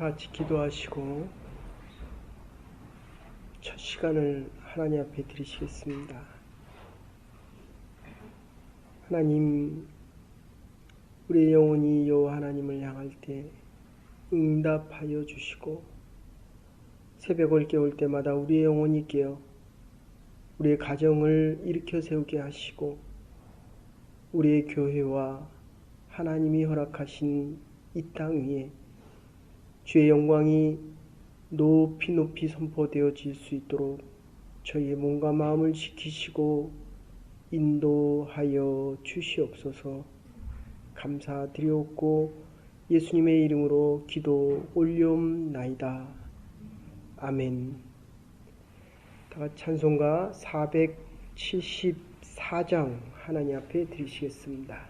다 같이 기도하시고 첫 시간을 하나님 앞에 드리시겠습니다. 하나님, 우리의 영혼이 여호와 하나님을 향할 때 응답하여 주시고 새벽을 깨울 때마다 우리의 영혼이 깨어 우리의 가정을 일으켜 세우게 하시고 우리의 교회와 하나님이 허락하신 이 땅 위에 주의 영광이 높이 높이 선포되어질 수 있도록 저희의 몸과 마음을 지키시고 인도하여 주시옵소서 감사드리옵고 예수님의 이름으로 기도 올려옵나이다. 아멘. 다같이 찬송가 474장 하나님 앞에 드리시겠습니다.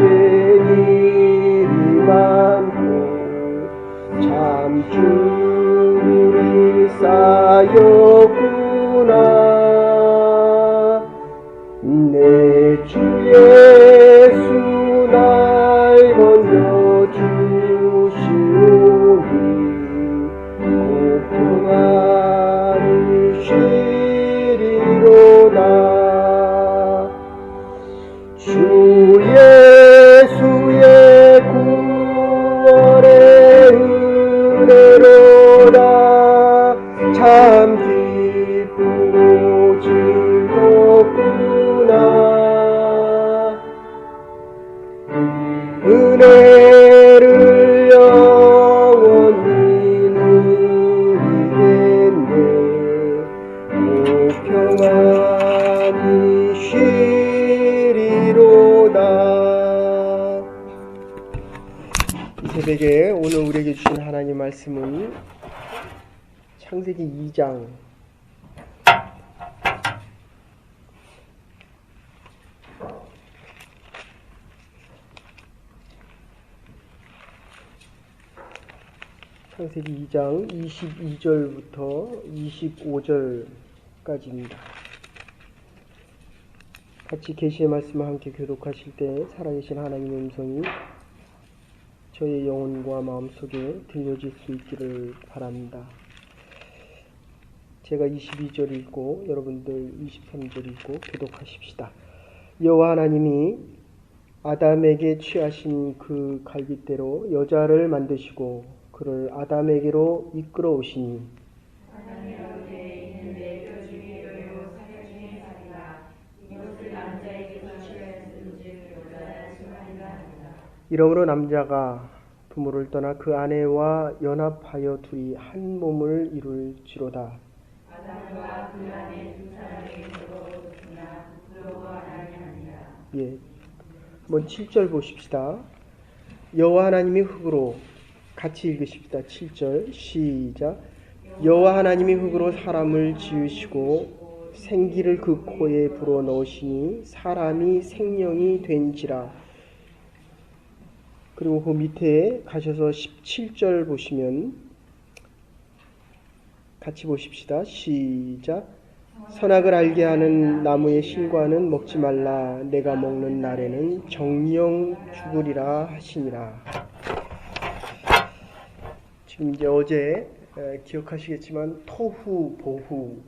일이 많고 참 주물이 쌓였 창세기 2장 창세기 2장 22절부터 25절까지입니다. 같이 계시의 말씀을 함께 교독하실 때 살아계신 하나님의 음성이 저의 영혼과 마음속에 들려질 수 있기를 바랍니다. 제가 22절 읽고 여러분들 23절 읽고 교독하십시다. 여호와 하나님이 아담에게 취하신 그 갈빗대로 여자를 만드시고 그를 아담에게로 이끌어 오시니 이러므로 남자가 부모를 떠나 그 아내와 연합하여 둘이 한 몸을 이룰지로다. 예. 한번 7절 보십시다. 여호와 하나님이 흙으로 같이 읽으십시다. 7절 시작. 여호와 하나님이 흙으로 사람을 지으시고 생기를 그 코에 불어 넣으시니 사람이 생명이 된지라. 그리고 그 밑에 가셔서 17절 보시면 같이 보십시다. 시작. 선악을 알게 하는 나무의 실과는 먹지 말라. 내가 먹는 날에는 정령 죽으리라 하시니라. 지금 이제 어제 에, 기억하시겠지만 토후 보후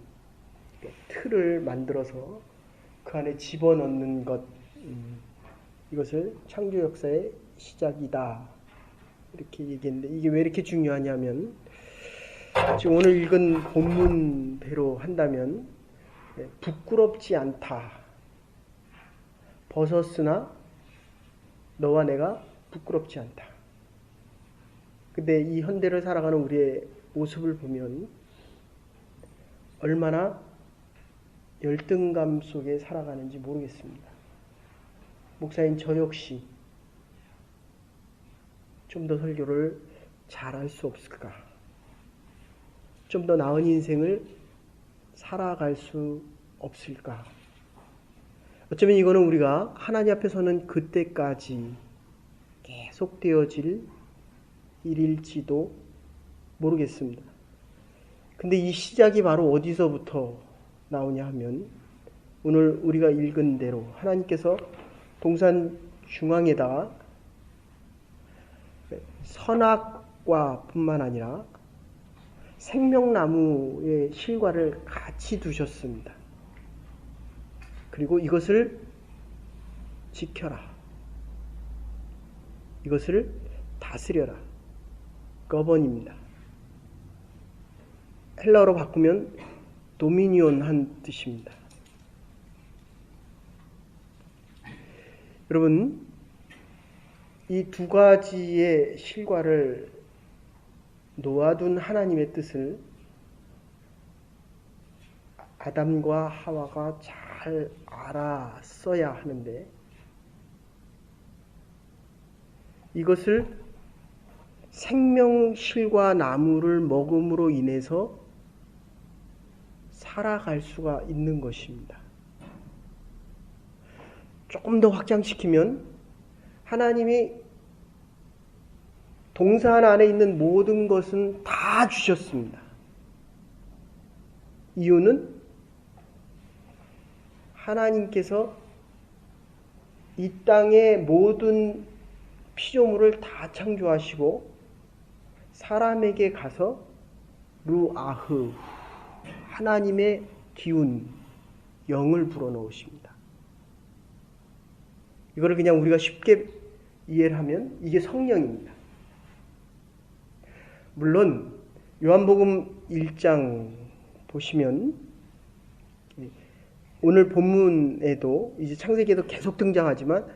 틀을 만들어서 그 안에 집어넣는 것 음, 이것을 창조 역사의 시작이다 이렇게 얘기했는데 이게 왜 이렇게 중요하냐면 지금 오늘 읽은 본문대로 한다면 예, 부끄럽지 않다. 벗었으나 너와 내가 부끄럽지 않다. 근데 이 현대를 살아가는 우리의 모습을 보면 얼마나 열등감 속에 살아가는지 모르겠습니다. 목사인 저 역시 좀 더 설교를 잘할 수 없을까? 좀 더 나은 인생을 살아갈 수 없을까? 어쩌면 이거는 우리가 하나님 앞에 서는 그때까지 계속되어질 일일지도 모르겠습니다. 근데 이 시작이 바로 어디서부터 나오냐 하면 오늘 우리가 읽은 대로 하나님께서 동산 중앙에다가 선악과 뿐만 아니라 생명나무의 실과를 같이 두셨습니다. 그리고 이것을 지켜라. 이것을 다스려라. 거번입니다. 헬라어로 바꾸면 도미니온 한 뜻입니다. 여러분, 이 두 가지의 실과를 놓아둔 하나님의 뜻을 아담과 하와가 잘 알았어야 하는데 이것을 생명실과 나무를 먹음으로 인해서 살아갈 수가 있는 것입니다. 조금 더 확장시키면 하나님이 동산 안에 있는 모든 것은 다 주셨습니다. 이유는 하나님께서 이 땅의 모든 피조물을 다 창조하시고 사람에게 가서 루아흐 하나님의 기운 영을 불어넣으십니다. 이거를 그냥 우리가 쉽게 이해를 하면 이게 성령입니다. 물론 요한복음 1장 보시면 오늘 본문에도 이제 창세기에도 계속 등장하지만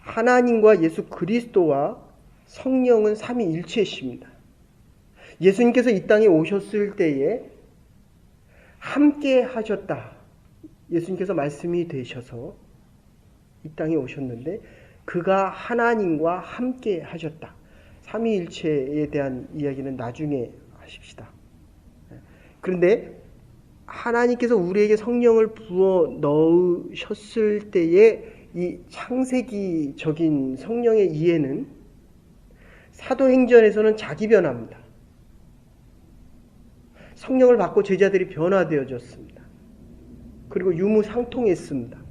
하나님과 예수 그리스도와 성령은 삼위일체십니다. 예수님께서 이 땅에 오셨을 때에 함께 하셨다. 예수님께서 말씀이 되셔서 이 땅에 오셨는데 그가 하나님과 함께 하셨다. 삼위일체에 대한 이야기는 나중에 하십시다. 그런데 하나님께서 우리에게 성령을 부어 넣으셨을 때의 이 창세기적인 성령의 이해는 사도행전에서는 자기 변화입니다. 성령을 받고 제자들이 변화되어졌습니다. 그리고 유무상통했습니다.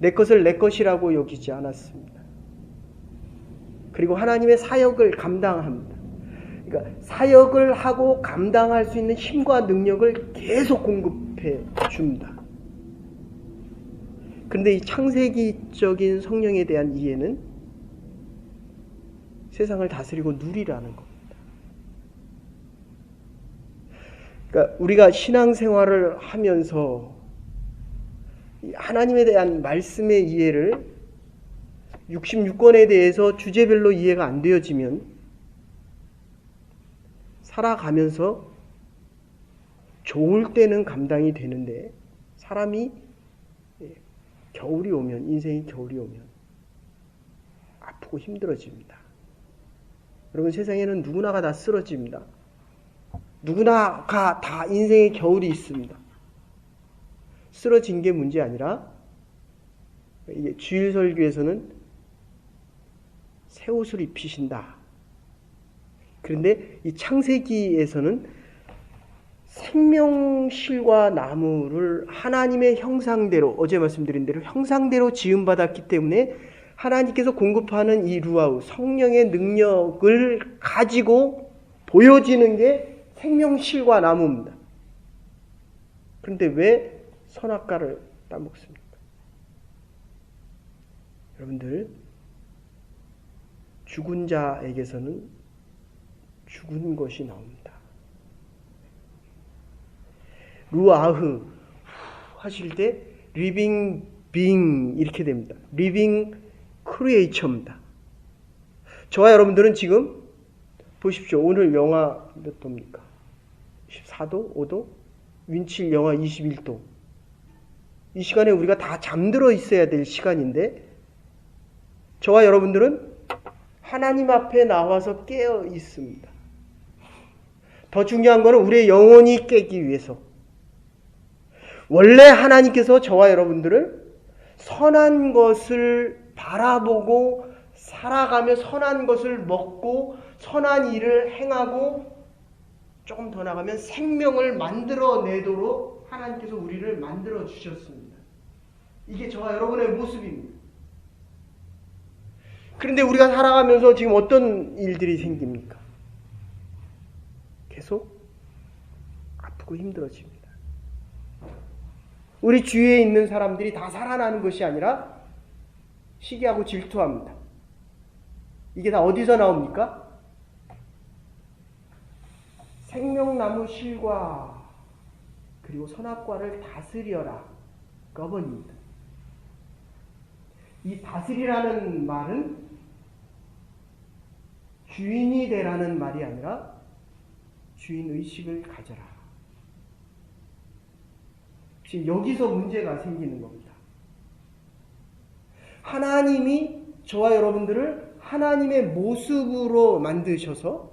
내 것을 내 것이라고 여기지 않았습니다. 그리고 하나님의 사역을 감당합니다. 그러니까 사역을 하고 감당할 수 있는 힘과 능력을 계속 공급해 줍니다. 그런데 이 창세기적인 성령에 대한 이해는 세상을 다스리고 누리라는 겁니다. 그러니까 우리가 신앙생활을 하면서 하나님에 대한 말씀의 이해를 66권에 대해서 주제별로 이해가 안 되어지면 살아가면서 좋을 때는 감당이 되는데 사람이 겨울이 오면 인생이 겨울이 오면 아프고 힘들어집니다. 여러분 세상에는 누구나가 다 쓰러집니다. 누구나가 다 인생의 겨울이 있습니다. 쓰러진 게 문제 아니라 주일 설교에서는 새 옷을 입히신다. 그런데 이 창세기에서는 생명실과 나무를 하나님의 형상대로 어제 말씀드린 대로 형상대로 지음 받았기 때문에 하나님께서 공급하는 이 루아우 성령의 능력을 가지고 보여지는 게 생명실과 나무입니다. 그런데 왜 선악과를 따먹습니까? 여러분들 죽은 자에게서는 죽은 것이 나옵니다. 루아흐 하실 때 리빙 빙 이렇게 됩니다. 리빙 크리에이처입니다. 저와 여러분들은 지금 보십시오. 오늘 영하 몇 도입니까? 14도? 5도? 윈칠 영하 21도. 이 시간에 우리가 다 잠들어 있어야 될 시간인데 저와 여러분들은 하나님 앞에 나와서 깨어 있습니다. 더 중요한 것은 우리의 영혼이 깨기 위해서. 원래 하나님께서 저와 여러분들을 선한 것을 바라보고 살아가며 선한 것을 먹고 선한 일을 행하고 조금 더 나가면 생명을 만들어내도록 하나님께서 우리를 만들어 주셨습니다. 이게 저와 여러분의 모습입니다. 그런데 우리가 살아가면서 지금 어떤 일들이 생깁니까? 계속 아프고 힘들어집니다. 우리 주위에 있는 사람들이 다 살아나는 것이 아니라 시기하고 질투합니다. 이게 다 어디서 나옵니까? 생명나무 실과 그리고 선악과를 다스려라. 거번입니다. 이 다스리라는 말은 주인이 되라는 말이 아니라 주인 의식을 가져라. 지금 여기서 문제가 생기는 겁니다. 하나님이 저와 여러분들을 하나님의 모습으로 만드셔서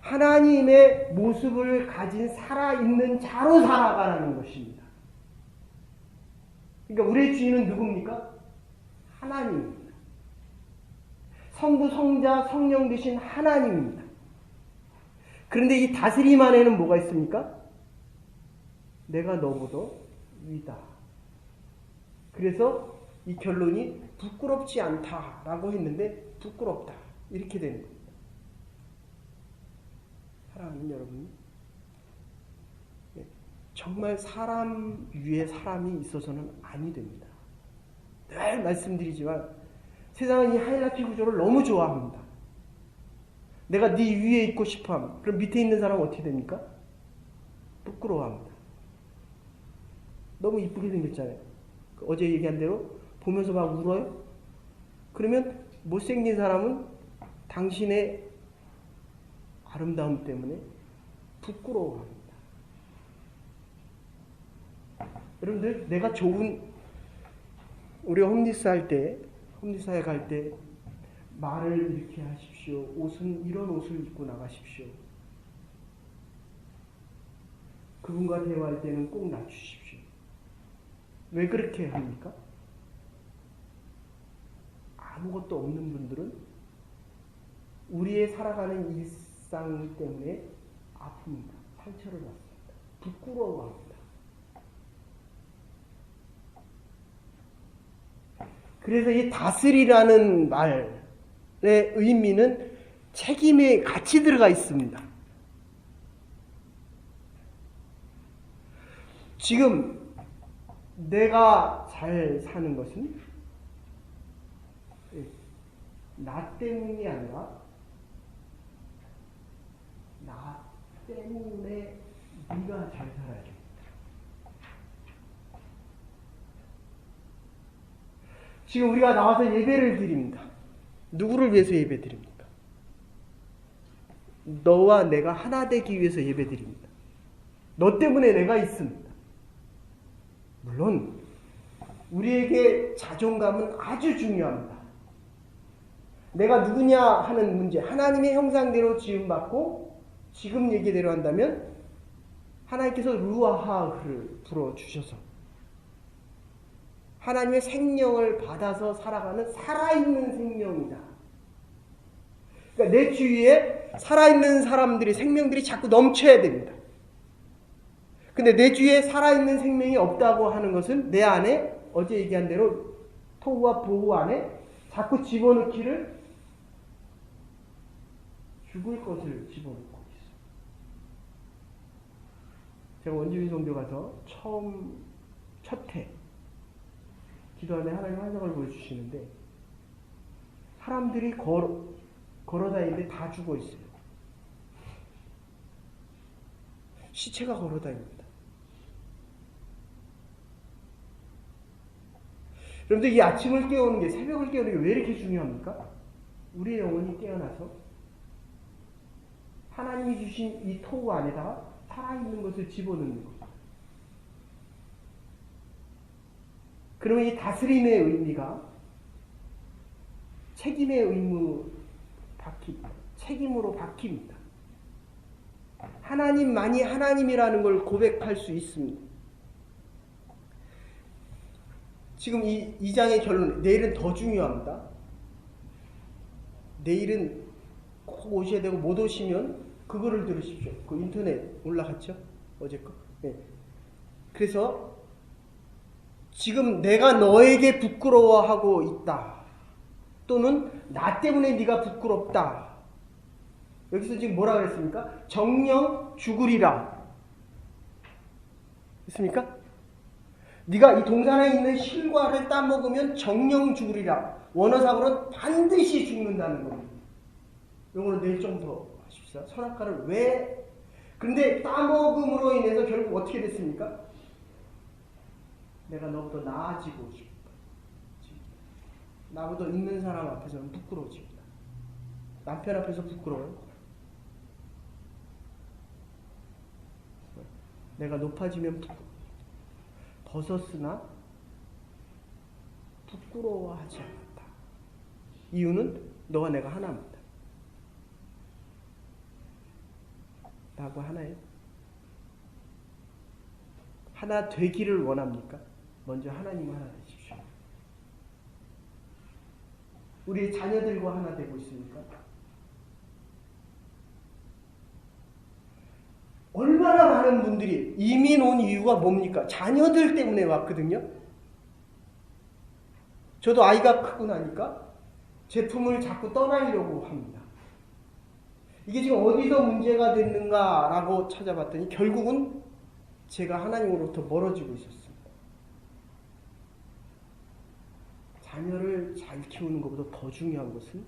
하나님의 모습을 가진 살아있는 자로 살아가라는 것입니다. 그러니까 우리의 주인은 누굽니까? 하나님입니다. 성부, 성자, 성령 되신 하나님입니다. 그런데 이 다스림 안에는 뭐가 있습니까? 내가 너보다 위다. 그래서 이 결론이 부끄럽지 않다라고 했는데 부끄럽다. 이렇게 되는 겁니다. 사랑하는 여러분, 네, 정말 사람 위에 사람이 있어서는 아니 됩니다. 늘 말씀드리지만 세상은 이 하이라키 구조를 너무 좋아합니다. 내가 네 위에 있고 싶어 그럼 밑에 있는 사람은 어떻게 됩니까? 부끄러워합니다. 너무 이쁘게 생겼잖아요. 그 어제 얘기한 대로 보면서 막 울어요? 그러면 못생긴 사람은 당신의 아름다움 때문에 부끄러워합니다. 여러분들, 내가 좋은, 우리 홈리스 할 때, 홈리스에 갈 때, 말을 이렇게 하십시오. 옷은 이런 옷을 입고 나가십시오. 그분과 대화할 때는 꼭 낮추십시오. 왜 그렇게 합니까? 아무것도 없는 분들은 우리의 살아가는 일상 때문에 아픕니다. 상처를 받습니다. 부끄러워합니다. 그래서 이 다스리라는 말의 의미는 책임이 같이 들어가 있습니다. 지금 내가 잘 사는 것은 나 때문이 아니라 나 때문에 네가 잘 살아야 돼. 지금 우리가 나와서 예배를 드립니다. 누구를 위해서 예배 드립니까? 너와 내가 하나 되기 위해서 예배 드립니다. 너 때문에 내가 있습니다. 물론 우리에게 자존감은 아주 중요합니다. 내가 누구냐 하는 문제, 하나님의 형상대로 지음받고 지금 얘기대로 한다면 하나님께서 루아하를 불어주셔서 하나님의 생명을 받아서 살아가는 살아있는 생명이다. 그러니까 내 주위에 살아있는 사람들이 생명들이 자꾸 넘쳐야 됩니다. 근데 내 주위에 살아있는 생명이 없다고 하는 것은 내 안에 어제 얘기한 대로 토우와 보우 안에 자꾸 집어넣기를 죽을 것을 집어넣고 있어. 제가 원주민 성교 가서 처음 첫해 기도하면 하나님 환상을 보여주시는데 사람들이 걸어, 걸어 다니는데 다 죽어 있어요. 시체가 걸어 다닙니다. 여러분들 이 아침을 깨우는 게 새벽을 깨우는 게 왜 이렇게 중요합니까? 우리의 영혼이 깨어나서 하나님이 주신 이 토우 안에다가 살아있는 것을 집어넣는 겁니다. 그러면 이 다스림의 의미가 책임의 의무 바퀴, 책임으로 바뀝니다. 하나님만이 하나님이라는 걸 고백할 수 있습니다. 지금 이, 이 장의 결론, 내일은 더 중요합니다. 내일은 꼭 오셔야 되고 못 오시면 그거를 들으십시오. 그 인터넷 올라갔죠? 어제 거. 네. 그래서 지금 내가 너에게 부끄러워하고 있다. 또는 나 때문에 네가 부끄럽다. 여기서 지금 뭐라 그랬습니까? 정령 죽으리라. 됐습니까? 네가 이 동산에 있는 실과를 따먹으면 정령 죽으리라. 원어상으로는 반드시 죽는다는 겁니다. 영어로 내일 좀더 하십시다. 선악과를 왜? 그런데 따먹음으로 인해서 결국 어떻게 됐습니까? 내가 너보다 나아지고 싶다. 나보다 있는 사람 앞에서는 부끄러워집니다. 남편 앞에서 부끄러워요. 내가 높아지면 부끄러워. 벗었으나 부끄러워하지 않았다. 이유는 너와 내가 하나입니다. 나하고 하나예요. 하나 되기를 원합니까? 먼저 하나님 하나 되십시오. 우리 자녀들과 하나 되고 있습니까? 얼마나 많은 분들이 이민 온 이유가 뭡니까? 자녀들 때문에 왔거든요. 저도 아이가 크고 나니까 제품을 자꾸 떠나려고 합니다. 이게 지금 어디서 문제가 됐는가라고 찾아봤더니 결국은 제가 하나님으로부터 멀어지고 있었습니다. 자녀를 잘 키우는 것보다 더 중요한 것은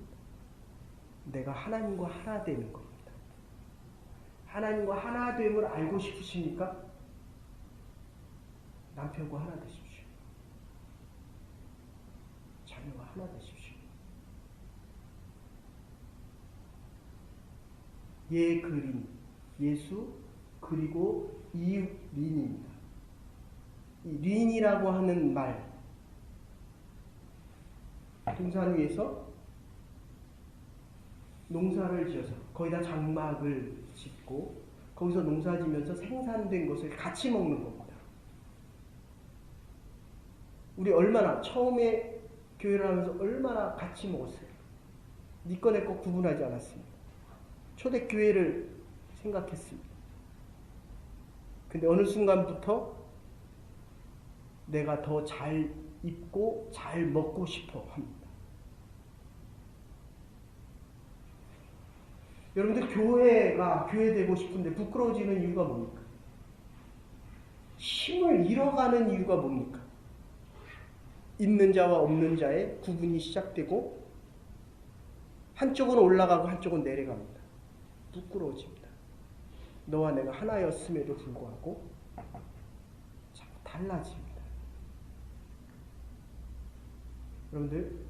내가 하나님과 하나 되는 겁니다. 하나님과 하나 됨을 알고 싶으십니까? 남편과 하나 되십시오. 자녀와 하나 되십시오. 예 그림, 예수 그리고 이웃 린입니다. 이 린이라고 하는 말 동산 위에서 농사를 지어서 거기다 장막을 짓고 거기서 농사 지면서 생산된 것을 같이 먹는 겁니다. 우리 얼마나 처음에 교회를 하면서 얼마나 같이 먹었어요. 니꺼 네 내꺼 구분하지 않았습니다. 초대교회를 생각했습니다. 근데 어느 순간부터 내가 더 잘 입고 잘 먹고 싶어 합니다. 여러분들 교회가 교회 되고 싶은데 부끄러워지는 이유가 뭡니까? 힘을 잃어가는 이유가 뭡니까? 있는 자와 없는 자의 구분이 시작되고 한쪽은 올라가고 한쪽은 내려갑니다. 부끄러워집니다. 너와 내가 하나였음에도 불구하고 자꾸 달라집니다. 여러분들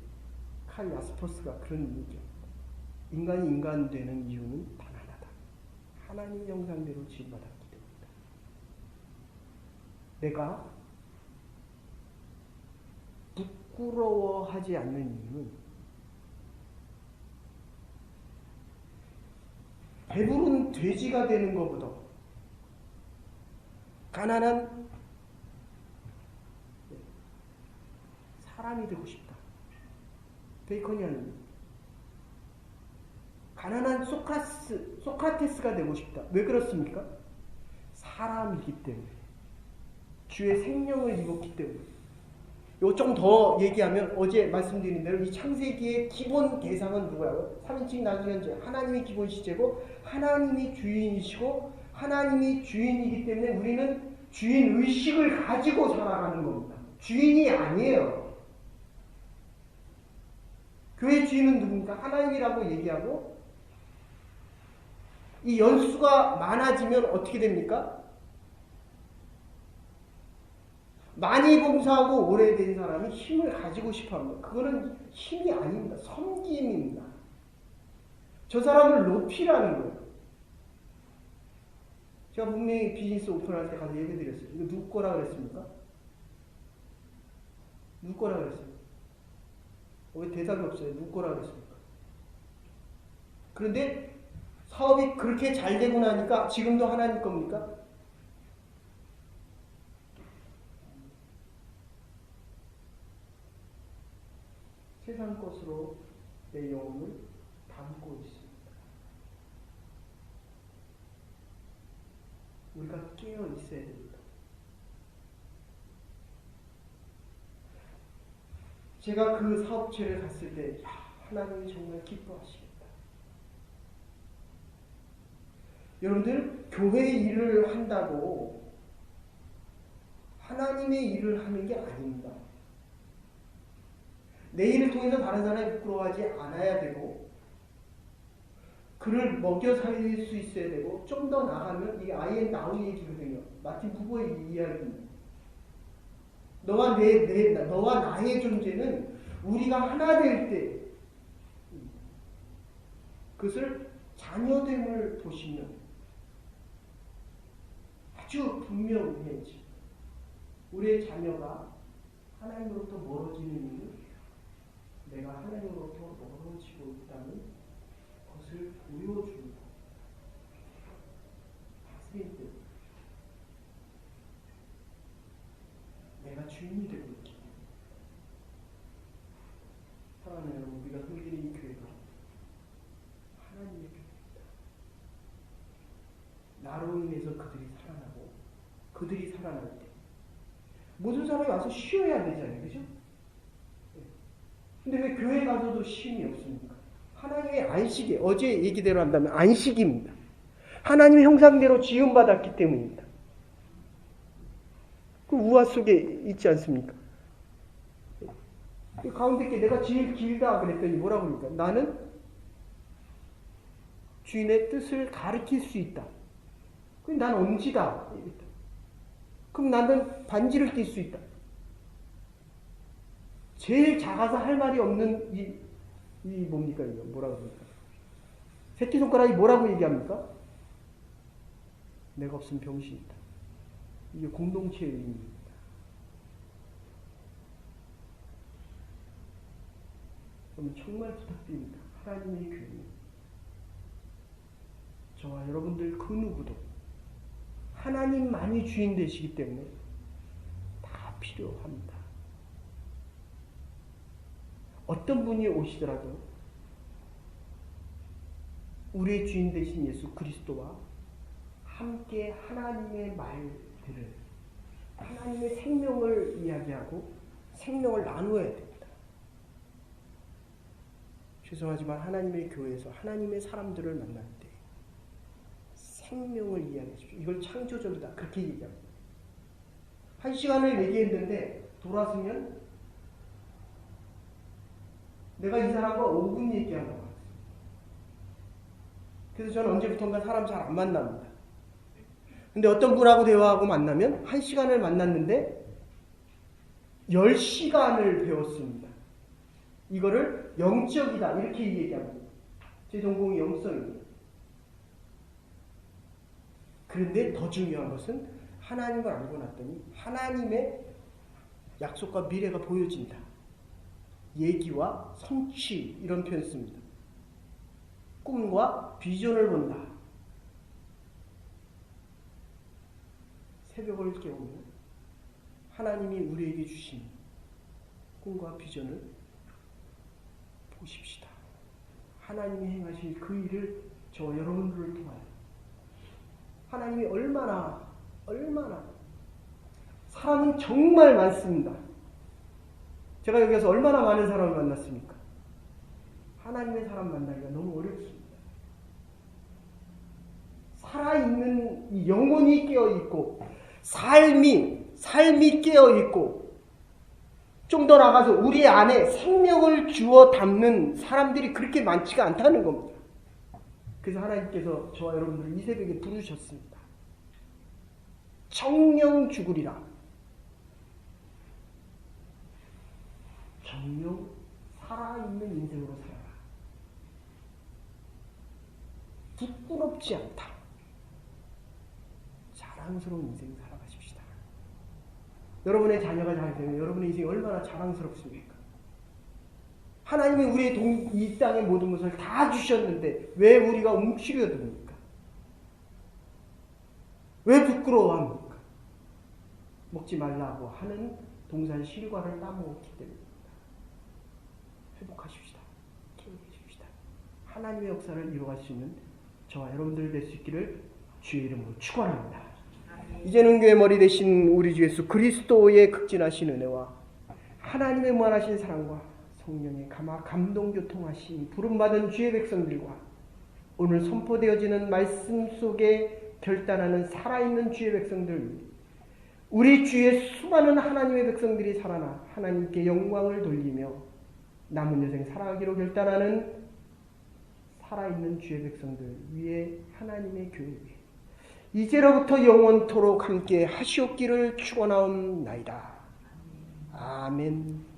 칼 야스퍼스가 그런 얘기죠. 인간이 인간 되는 이유는 단 하나다. 하나님 형상대로 지음받았기 때문이다. 내가 부끄러워하지 않는 이유는 배부른 돼지가 되는 것보다 가난한 사람이 되고 싶다. 베이컨이 하는 가난한 소카스, 소크라테스가 되고 싶다. 왜 그렇습니까? 사람이기 때문에. 주의 생명을 입었기 때문에. 요좀 더 얘기하면 어제 말씀드린 대로 이 창세기의 기본 대상은 누구라고요? 3인칭 나중현재 하나님이 기본 시제고 하나님이 주인이시고 하나님이 주인이기 때문에 우리는 주인 의식을 가지고 살아가는 겁니다. 주인이 아니에요. 교회 주인은 누굽니까? 하나님이라고 얘기하고 이 연수가 많아지면 어떻게 됩니까? 많이 봉사하고 오래된 사람이 힘을 가지고 싶어 합니다. 그거는 힘이 아닙니다. 섬김입니다. 저 사람을 높이라는 거예요. 제가 분명히 비즈니스 오픈할 때 가서 얘기 드렸어요. 이거 누구 거라 그랬습니까? 누구 거라 그랬어요? 왜 대답이 없어요? 누구 거라 그랬습니까? 그런데 사업이 그렇게 잘 되고 나니까 지금도 하나님 겁니까? 세상 것으로 내 영혼을 담고 있습니다. 우리가 깨어 있어야 됩니다. 제가 그 사업체를 갔을 때, 야, 하나님이 정말 기뻐하시겠다. 여러분들, 교회 일을 한다고 하나님의 일을 하는 게 아닙니다. 내 일을 통해서 다른 사람이 부끄러워하지 않아야 되고 그를 먹여 살릴 수 있어야 되고 좀 더 나가면 이게 아이의 나우 얘기거든요. 마틴 부부의 이야기입니다. 너와 내, 내 너와 나의 존재는 우리가 하나 될 때 그것을 자녀됨을 보시면 아주 분명해지. 우리의 자녀가 하나님으로부터 멀어지는 이유는 내가 하나님으로부터 멀어지고 있다는 것을 보여주는 것. 다스릴 때 내가 주인이 되고 있기 사랑하는 여러분 우리가 섬기는 이 교회가 하나님의 교회입니다. 나로 인해서 그들이 살아나고 그들이 살아날 때 모든 사람이 와서 쉬어야 되잖아요. 그죠? 근데 왜 교회 가서도 쉼이 없습니까? 하나님의 안식이 어제 얘기대로 한다면 안식입니다. 하나님의 형상대로 지음받았기 때문입니다. 그 우화 속에 있지 않습니까? 가운데 게 내가 제일 길다 그랬더니 뭐라고 합니까? 나는 주인의 뜻을 가르칠 수 있다. 그럼 난 엄지다. 그럼 나는 반지를 낄 수 있다. 제일 작아서 할 말이 없는 이, 이 뭡니까, 이거? 뭐라고 합니까? 새끼손가락이 뭐라고 얘기합니까? 내가 없으면 병신이다. 이게 공동체의 의미입니다. 그럼 정말 부탁드립니다. 하나님의 교회. 저와 여러분들 그 누구도 하나님만이 주인 되시기 때문에 다 필요합니다. 어떤 분이 오시더라도 우리의 주인 되신 예수 그리스도와 함께 하나님의 말들을 하나님의 생명을 이야기하고 생명을 나누어야 됩니다. 죄송하지만 하나님의 교회에서 하나님의 사람들을 만날 때 생명을 해주십시오. 이걸 창조적이다. 그렇게 얘기합니다. 한 시간을 얘기했는데 돌아서면 내가 이 사람과 5분 얘기한 것 같아요. 그래서 저는 언제부턴가 사람 잘 안 만납니다. 근데 어떤 분하고 대화하고 만나면 한 시간을 만났는데 10시간을 배웠습니다. 이거를 영적이다. 이렇게 얘기합니다. 제 전공이 영성입니다. 그런데 더 중요한 것은 하나님을 알고 났더니 하나님의 약속과 미래가 보여진다. 얘기와 성취 이런 표현 씁니다. 꿈과 비전을 본다. 새벽을 깨우면 하나님이 우리에게 주신 꿈과 비전을 보십시다. 하나님이 행하실 그 일을 저 여러분들을 통하여 하나님이 얼마나 얼마나 사람은 정말 많습니다. 제가 여기서 얼마나 많은 사람을 만났습니까? 하나님의 사람 만나기가 너무 어렵습니다. 살아있는 이 영혼이 깨어있고 삶이 삶이 깨어 있고 좀 더 나가서 우리 안에 생명을 주어 담는 사람들이 그렇게 많지가 않다는 겁니다. 그래서 하나님께서 저와 여러분들을 이 새벽에 부르셨습니다. 정령 죽으리라. 정령 살아있는 인생으로 살아라. 부끄럽지 않다. 자랑스러운 인생 살아가십시다. 여러분의 자녀가 잘 되면 여러분의 인생이 얼마나 자랑스럽습니까? 하나님이 우리의 동, 이 땅의 모든 것을 다 주셨는데 왜 우리가 움츠려 듭니까? 왜 부끄러워합니까? 먹지 말라고 하는 동산 실과를 따먹었기 때문입니다. 회복하십시다. 기억해십시다. 하나님의 역사를 이루어갈 수 있는 저와 여러분들 될 수 있기를 주의 이름으로 축원합니다. 이제는 교회 머리 대신 우리 주 예수 그리스도의 극진하신 은혜와 하나님의 무한하신 사랑과 성령의 감화 감동 교통하신 부름 받은 주의 백성들과 오늘 선포되어지는 말씀 속에 결단하는 살아있는 주의 백성들 우리 주의 수많은 하나님의 백성들이 살아나 하나님께 영광을 돌리며 남은 여생 살아가기로 결단하는 살아있는 주의 백성들 위에 하나님의 교회 이제로부터 영원토록 함께 하시옵기를 축원하옵나이다. 아멘.